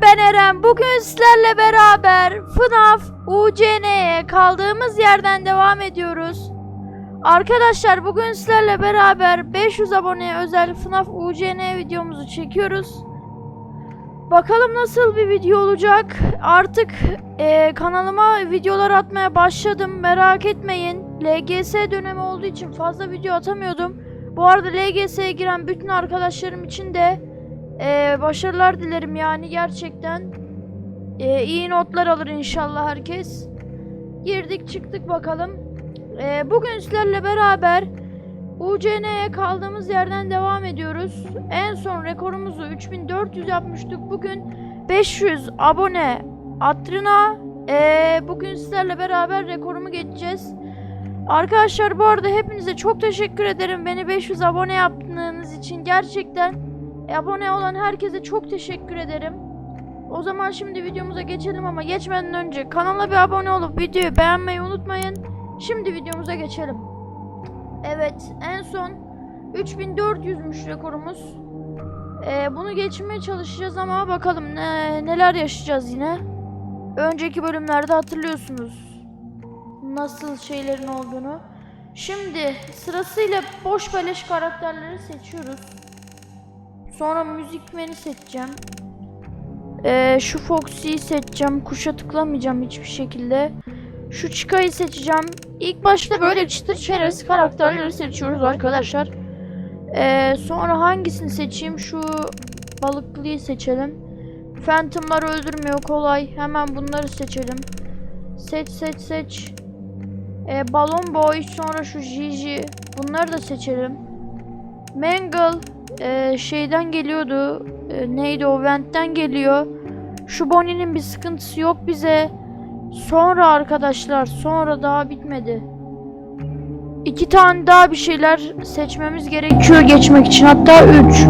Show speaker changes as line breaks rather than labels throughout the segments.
ben Eren. Bugün sizlerle beraber FNAF UCN'ye kaldığımız yerden devam ediyoruz. Arkadaşlar bugün sizlerle beraber 500 aboneye özel FNAF UCN videomuzu çekiyoruz. Bakalım nasıl bir video olacak. Artık eee, kanalıma videolar atmaya başladım. Merak etmeyin. LGS dönemi olduğu için fazla video atamıyordum. Bu arada LGS'ye giren bütün arkadaşlarım için de ee, başarılar dilerim yani gerçekten. Ee, iyi notlar alır inşallah herkes. Girdik çıktık bakalım. Ee, bugün sizlerle beraber UCN'ye kaldığımız yerden devam ediyoruz. En son rekorumuzu 3400 yapmıştık. Bugün 500 abone hatırına ee, bugün sizlerle beraber rekorumu geçeceğiz. Arkadaşlar bu arada hepinize çok teşekkür ederim. Beni 500 abone yaptığınız için gerçekten abone olan herkese çok teşekkür ederim. O zaman şimdi videomuza geçelim ama geçmeden önce kanala bir abone olup videoyu beğenmeyi unutmayın. Şimdi videomuza geçelim. Evet en son 3400'müş rekorumuz. E, bunu geçmeye çalışacağız ama bakalım ne, neler yaşayacağız yine. Önceki bölümlerde hatırlıyorsunuz nasıl şeylerin olduğunu. Şimdi sırasıyla boş beleş karakterleri seçiyoruz. Sonra müzikmeni seçeceğim. Ee, şu Foxy'yi seçeceğim. Kuşa tıklamayacağım hiçbir şekilde. Şu Chica'yı seçeceğim. İlk başta böyle çıtır çerez karakterleri seçiyoruz arkadaşlar. Ee, sonra hangisini seçeyim? Şu balıklıyı seçelim. Phantom'lar öldürmüyor kolay. Hemen bunları seçelim. Seç seç seç. Ee, Balon Boy sonra şu Gigi. Bunları da seçelim. Mangle e, şeyden geliyordu. E, neydi o? Vent'ten geliyor. Şu Bonnie'nin bir sıkıntısı yok bize. Sonra arkadaşlar, sonra daha bitmedi. İki tane daha bir şeyler seçmemiz gerekiyor geçmek için. Hatta üç.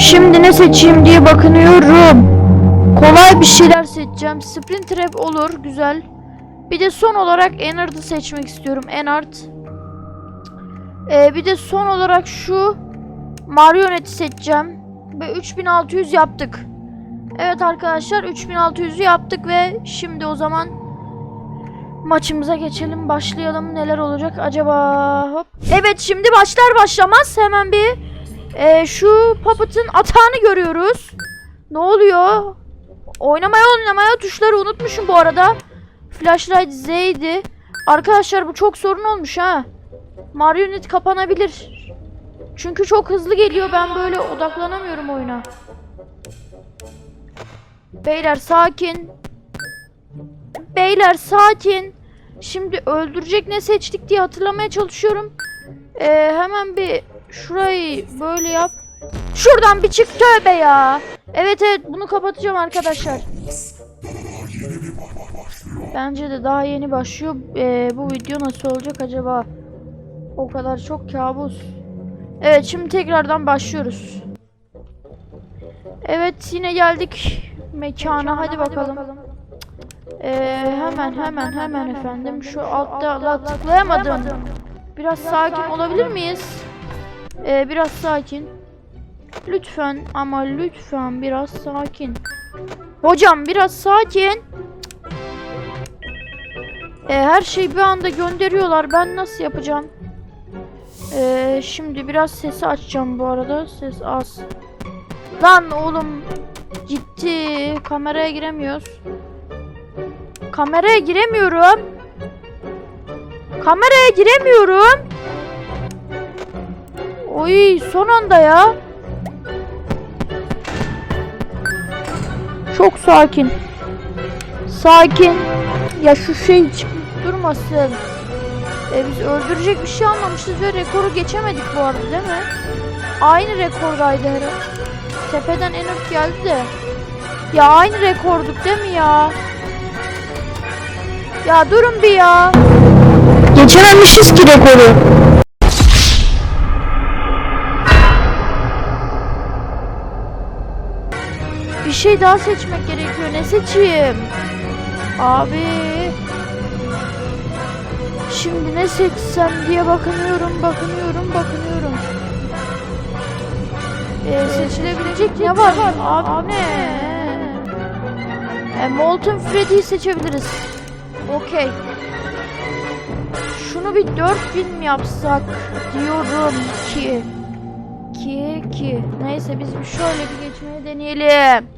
Şimdi ne seçeyim diye bakınıyorum. Kolay bir şeyler seçeceğim. Sprint Trap olur, güzel. Bir de son olarak Enard'ı seçmek istiyorum. Enard. Ee, bir de son olarak şu Marionet'i seçeceğim. Ve 3600 yaptık. Evet arkadaşlar 3600'ü yaptık ve şimdi o zaman maçımıza geçelim. Başlayalım. Neler olacak acaba? Hop. Evet şimdi başlar başlamaz hemen bir e, şu Puppet'ın atağını görüyoruz. Ne oluyor? Oynamaya oynamaya tuşları unutmuşum bu arada. Flashlight Z'ydi. Arkadaşlar bu çok sorun olmuş ha. Marionet kapanabilir. Çünkü çok hızlı geliyor. Ben böyle odaklanamıyorum oyuna. Beyler sakin. Beyler sakin. Şimdi öldürecek ne seçtik diye hatırlamaya çalışıyorum. Ee, hemen bir şurayı böyle yap. Şuradan bir çık tövbe ya. Evet evet bunu kapatacağım arkadaşlar. Bence de daha yeni başlıyor. Ee, bu video nasıl olacak acaba? O kadar çok kabus. Evet şimdi tekrardan başlıyoruz. Evet yine geldik mekana. Hadi bakalım. Ee, hemen hemen hemen efendim. Şu altta la tıklayamadım. Biraz sakin olabilir miyiz? Ee, biraz sakin. Lütfen ama lütfen biraz sakin. Hocam biraz sakin. Ee, her şeyi bir anda gönderiyorlar. Ben nasıl yapacağım? Ee, şimdi biraz sesi açacağım bu arada. Ses az. Lan oğlum gitti. Kameraya giremiyoruz. Kameraya giremiyorum. Kameraya giremiyorum. Oy son anda ya. Çok sakin. Sakin. Ya şu şey çıkıp durmasın. E biz öldürecek bir şey almamışız ve rekoru geçemedik bu arada değil mi? Aynı rekordaydı herhalde. Tepeden en üst geldi de. Ya aynı rekorduk değil mi ya? Ya durun bir ya. Geçememişiz ki rekoru. Bir şey daha seçmek gerekiyor. Ne seçeyim? Abi. Şimdi ne seçsem diye bakınıyorum, bakınıyorum, bakınıyorum. Ee, seçilebilecek ne var? Abi ne? E, Molten Freddy'yi seçebiliriz. Okey. Şunu bir 4000 mi yapsak diyorum ki. Ki ki. Neyse biz bir şöyle bir geçmeyi deneyelim.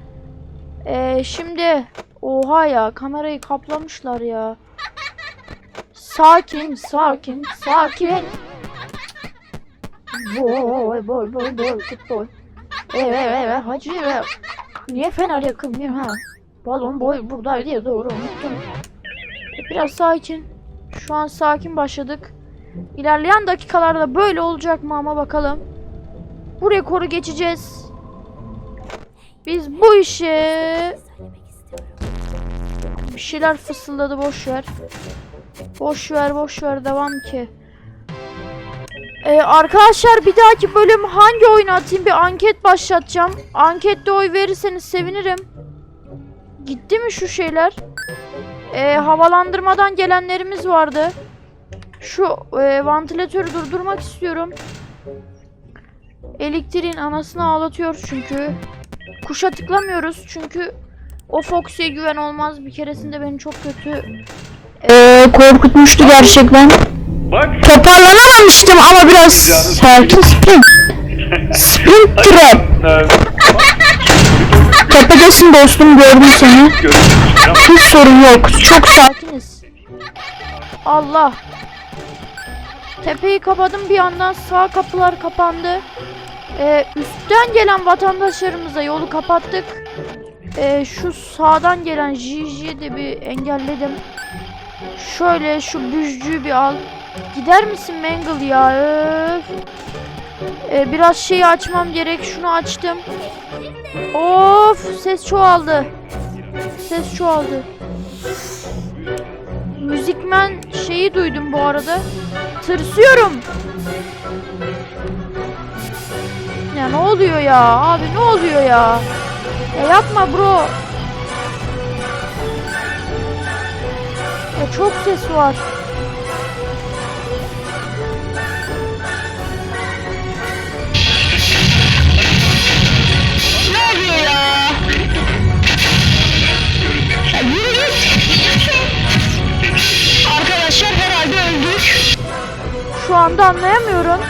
E, şimdi oha ya kamerayı kaplamışlar ya. Sakin, sakin, sakin. Boy, boy, boy, boy, boy. Evet, evet, hacı. Niye fener yakılmıyor ha? Balon boy buradaydı diye doğru unuttum. Biraz sakin. Şu an sakin başladık. İlerleyen dakikalarda böyle olacak mı ama bakalım. Bu rekoru geçeceğiz. Biz bu işi... Bir şeyler fısıldadı boş ver. Boş ver boş ver devam ki. Ee, arkadaşlar bir dahaki bölüm hangi oyunu atayım bir anket başlatacağım. Ankette oy verirseniz sevinirim. Gitti mi şu şeyler? Ee, havalandırmadan gelenlerimiz vardı. Şu e, vantilatörü durdurmak istiyorum. Elektriğin anasını ağlatıyor çünkü. Kuşa tıklamıyoruz çünkü o Foxy'ye güven olmaz. Bir keresinde beni çok kötü e, korkutmuştu gerçekten.
Bak.
Toparlanamamıştım ama biraz sakin sprint. Sprint trap.
Ee,
Tepedesin dostum gördüm seni. Hiç sorun yok. Çok sakiniz. Allah. Tepeyi kapadım bir yandan sağ kapılar kapandı. Ee, üstten gelen vatandaşlarımıza yolu kapattık. Ee, şu sağdan gelen Jiji'yi de bir engelledim. Şöyle şu büzcüyü bir al. Gider misin Mangle ya? Öf. Ee, biraz şeyi açmam gerek. Şunu açtım. Of ses çoğaldı. Ses çoğaldı. Müzikmen şeyi duydum bu arada. Tırsıyorum. Ya ne oluyor ya? Abi ne oluyor ya? Ya yapma bro. Çok ses var. Şu anda anlayamıyorum.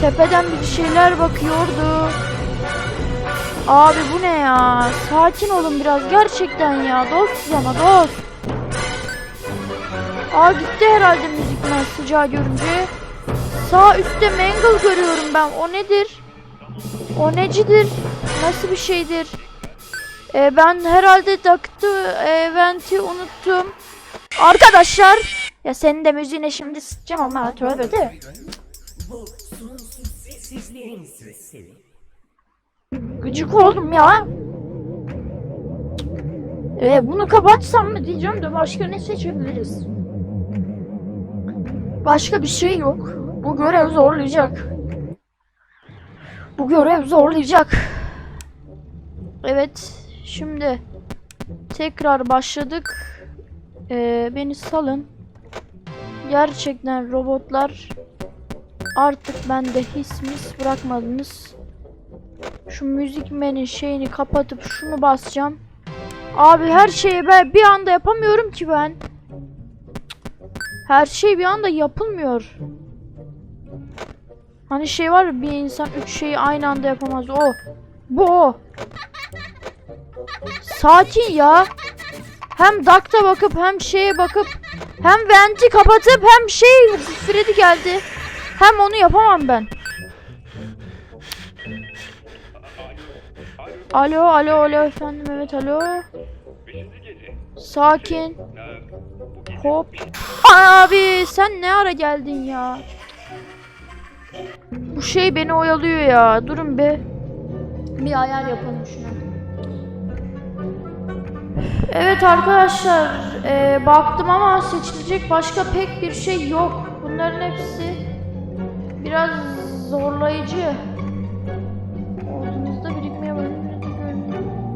Tepeden bir şeyler bakıyordu. Abi bu ne ya? Sakin olun biraz gerçekten ya. Dostuz ama dost. Aa gitti herhalde müzikmen sıcağı görünce. Sağ üstte Mangle görüyorum ben. O nedir? O necidir? Nasıl bir şeydir? Ee, ben herhalde taktı eventi unuttum. Arkadaşlar ya senin de müziğine şimdi sıçacağım ama tövbe de. Gıcık oldum ya. Ee, bunu kapatsam mı diyeceğim de başka ne seçebiliriz? Başka bir şey yok. Bu görev zorlayacak. Bu görev zorlayacak. Evet, şimdi tekrar başladık. Ee, beni salın. Gerçekten robotlar artık bende his mis bırakmadınız. Şu müzikmenin şeyini kapatıp şunu basacağım. Abi her şeyi ben bir anda yapamıyorum ki ben. Her şey bir anda yapılmıyor. Hani şey var bir insan üç şeyi aynı anda yapamaz. O. Bu o. Sakin ya. Hem dakta bakıp hem şeye bakıp hem venti kapatıp hem şey Freddy geldi. Hem onu yapamam ben. Alo alo alo efendim evet alo. Sakin. Hop. Abi sen ne ara geldin ya? Bu şey beni oyalıyor ya. Durun be. Bir ayar yapalım şuna. Evet arkadaşlar, eee, baktım ama seçilecek başka pek bir şey yok. Bunların hepsi biraz zorlayıcı.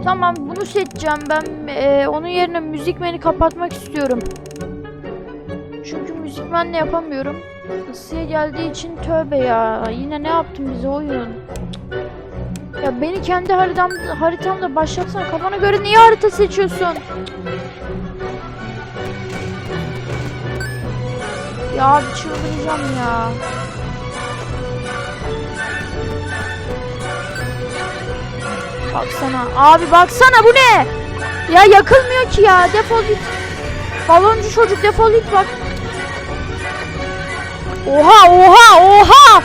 Tamam, bunu seçeceğim ben. Eee, onun yerine müzikmeni kapatmak istiyorum. Çünkü müzikmenle yapamıyorum. Isıya geldiği için tövbe ya. Yine ne yaptın bize oyun? Ya beni kendi haritam, haritamda başlatsana. Kafana göre niye harita seçiyorsun? Ya abi çıldıracağım ya. Baksana. Abi baksana bu ne? Ya yakılmıyor ki ya. Defol git. Baloncu çocuk defol git bak. Oha oha oha.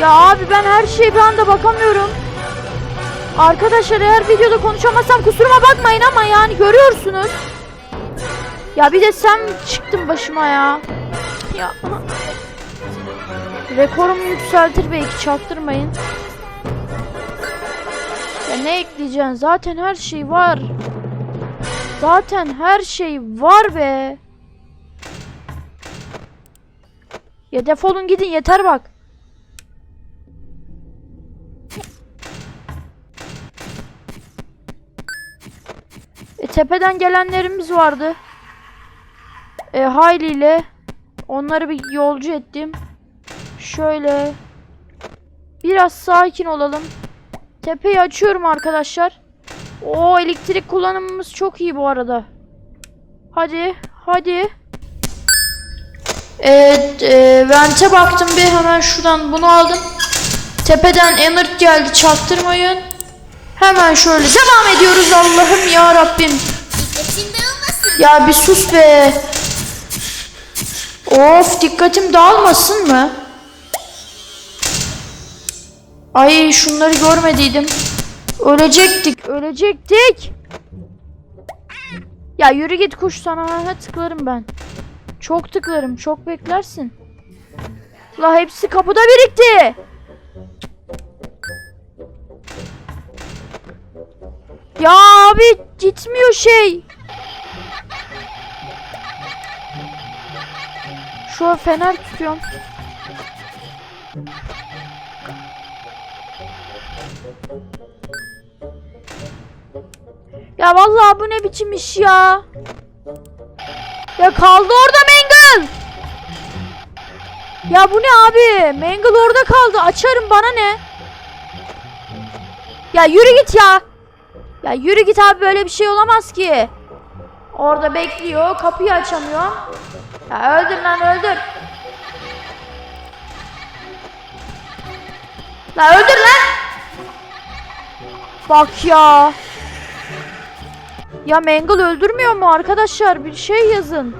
Ya abi ben her şeye bir anda bakamıyorum. Arkadaşlar eğer videoda konuşamazsam kusuruma bakmayın ama yani görüyorsunuz. Ya bir de sen çıktın başıma ya. Ya. Rekorumu yükseltir belki çaktırmayın. Ya ne ekleyeceksin? Zaten her şey var. Zaten her şey var be. Ya defolun gidin yeter bak. E, tepeden gelenlerimiz vardı. E, Hayli ile onları bir yolcu ettim. Şöyle biraz sakin olalım. Tepeyi açıyorum arkadaşlar. O elektrik kullanımımız çok iyi bu arada. Hadi, hadi. Evet, e, vente baktım bir hemen şuradan bunu aldım. Tepeden Emert geldi çaktırmayın. Hemen şöyle devam ediyoruz Allah'ım ya Rabbim. Ya bir sus be. Of dikkatim dağılmasın mı? Ay şunları görmediydim. Ölecektik, ölecektik. Ya yürü git kuş sana tıklarım ben. Çok tıklarım, çok beklersin. La hepsi kapıda birikti. Ya abi gitmiyor şey. Şu an fener tutuyorum. Ya vallahi bu ne biçim iş ya? Ya kaldı orada Mangle. Ya bu ne abi? Mangle orada kaldı. Açarım bana ne? Ya yürü git ya. Ya yürü git abi böyle bir şey olamaz ki. Orada bekliyor. Kapıyı açamıyor. Ya öldür lan öldür. La öldür lan. Bak ya. Ya Mangle öldürmüyor mu arkadaşlar? Bir şey yazın.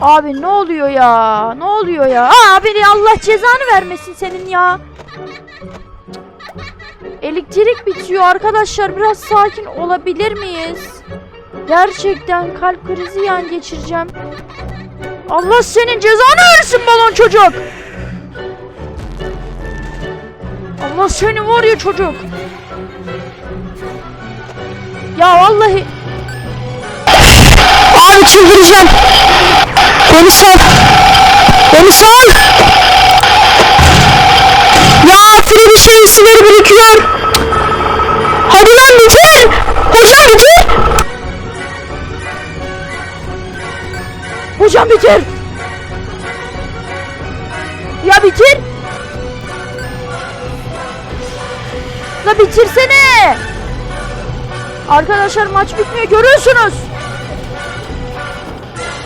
Abi ne oluyor ya? Ne oluyor ya? Abi Allah cezanı vermesin senin ya. Elektrik bitiyor arkadaşlar. Biraz sakin olabilir miyiz? Gerçekten kalp krizi yan geçireceğim. Allah senin cezanı versin balon çocuk. Allah seni var ya çocuk. Ya vallahi
Abi çıldıracağım. Beni sal. Beni sal. Ya freni şeysileri birikiyor. Hadi lan bitir. Hocam bitir.
Ya bitir. La bitirsene. Arkadaşlar maç bitmiyor görüyorsunuz.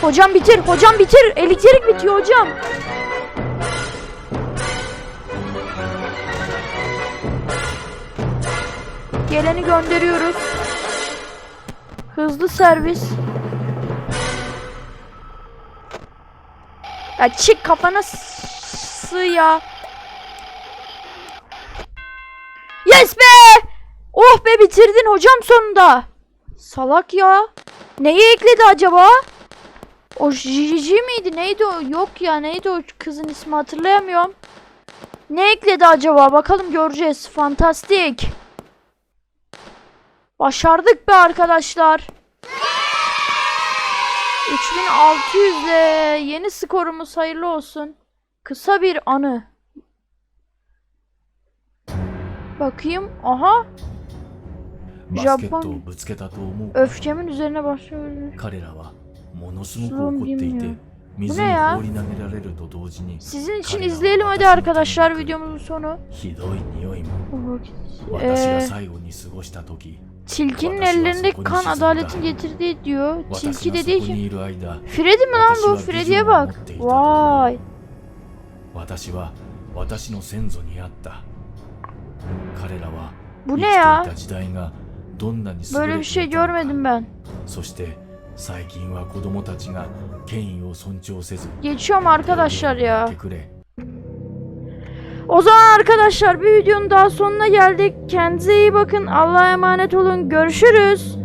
Hocam bitir, hocam bitir. Elektrik bitiyor hocam. Geleni gönderiyoruz. Hızlı servis. Ya çık kafana s- sığ ya. Yes be! Oh be bitirdin hocam sonunda. Salak ya. Neyi ekledi acaba? O Jiji miydi? Neydi o? Yok ya neydi o kızın ismi hatırlayamıyorum. Ne ekledi acaba? Bakalım göreceğiz. Fantastik. Başardık be arkadaşlar. 3600 ile yeni skorumuz hayırlı olsun. Kısa bir anı. Bakayım. Aha. Japon öfkemin üzerine başlıyor.
Karerawa monosumu kokutteydi. ものすごく
Slow
怒ってい
bilmiyor.
て水に放り投げられると同時に
Sizin için izleyelim hadi arkadaşlar videomuzun sonu.
ひどい匂いも
Ee,
私が最後に過ごした時
tilkinin ellerindeki kan adaletin getirdiği diyor.
私が
Tilki
そこ
dediği
に
kim?
いる間
Freddy mi lan bu? Freddy'ye bak. Vay.
私は私の先祖に会った彼らは
Bu
生き
ne
てい
ya?
た時代がどんなに優
Böyle
れ
bir
て
şey
いたのか
görmedim ben.
そして 最近は子供たちが権威を尊重せず
Geçiyorum arkadaşlar
言っ
ya.
てくれ
O zaman arkadaşlar bir videonun daha sonuna geldik. Kendinize iyi bakın. Allah'a emanet olun. Görüşürüz.